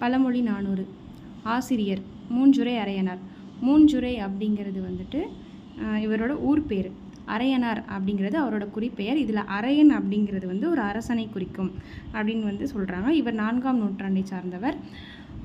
பழமொழி நானூறு. ஆசிரியர் மூஞ்சுரை அரையனார். மூஞ்சுரை அப்படிங்கிறது வந்துட்டு இவரோட ஊர் பேர். அரையனார் அப்படிங்கிறது அவரோட குறிப்பெயர். இதில் அரையன் அப்படிங்கிறது வந்து ஒரு அரசனை குறிக்கும் அப்படின்னு வந்து சொல்கிறாங்க இவர் நான்காம் நூற்றாண்டை சார்ந்தவர்.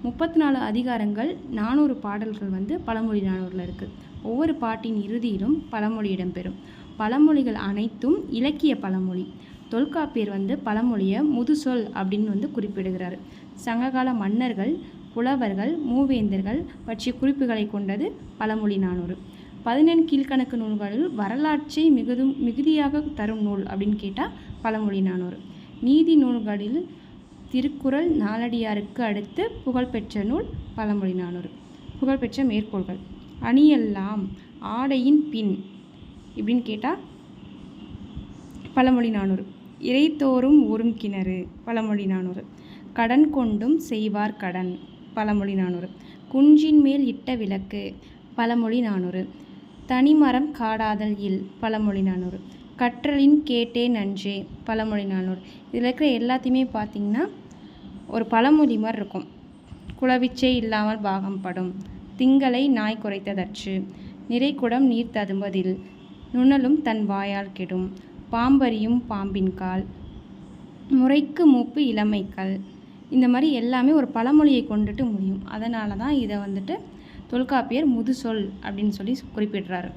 முப்பத்தி நாலு அதிகாரங்கள் நானூறு பாடல்கள் வந்து பழமொழி நானூறில் இருக்குது ஒவ்வொரு பாட்டின் இறுதியிலும் பழமொழி இடம்பெறும். பழமொழிகள் அனைத்தும் இலக்கிய பழமொழி. தொல்காப்பியர் வந்து பழமொழியை முதுசொல் அப்படின்னு வந்து குறிப்பிடுகிறார். சங்ககால மன்னர்கள் புலவர்கள் மூவேந்தர்கள் பற்றிய குறிப்புகளை கொண்டது பழமொழி நானூறு. பதினெண் கீழ்க்கணக்கு நூல்களில் வரலாற்றை மிகுதும் மிகுதியாக தரும் நூல் அப்படின்னு கேட்டால் பழமொழி நானூறு. நீதி நூல்களில் திருக்குறள் நாலடியாருக்கு அடுத்து புகழ்பெற்ற நூல் பழமொழி நானூறு. புகழ்பெற்ற மேற்கோள்கள் அணியெல்லாம் ஆடையின் பின் இப்படின்னு கேட்டால் பழமொழி நானூறு. இறைத்தோறும் ஊறும் கிணறு. பழமொழி நானூறு. கடன் கொண்டும் செய்வார் கடன். பழமொழி நானூறு. குன்றின் மேல் இட்ட விளக்கு. பழமொழி நானூறு. தனிமரம் காடாதல் இல். பழமொழி நானூறு. கற்றலின் கேட்டே நன்றே. பழமொழி நானூறு. இதில் இருக்கிற எல்லாத்தையுமே பார்த்திங்கன்னா ஒரு பழமொழி மாதிரி இருக்கும். குளவிச்சை இல்லாமல் பாகம் படும். திங்களை நாய் குறைத்ததற்று நிறைக்குடம் நீர் ததும்பதில். நுணலும் தன் வாயால் கெடும். பாம்பரியும் பாம்பின் கால். முறைக்கு மூப்பு இளமைக்கல் இந்த மாதிரி எல்லாமே ஒரு பழமொழியை கொண்டுட்டு முடியும். அதனால தான் இதை வந்துட்டு தொல்காப்பியர் முதுசொல் அப்படின்னு சொல்லி குறிப்பிடுறாரு.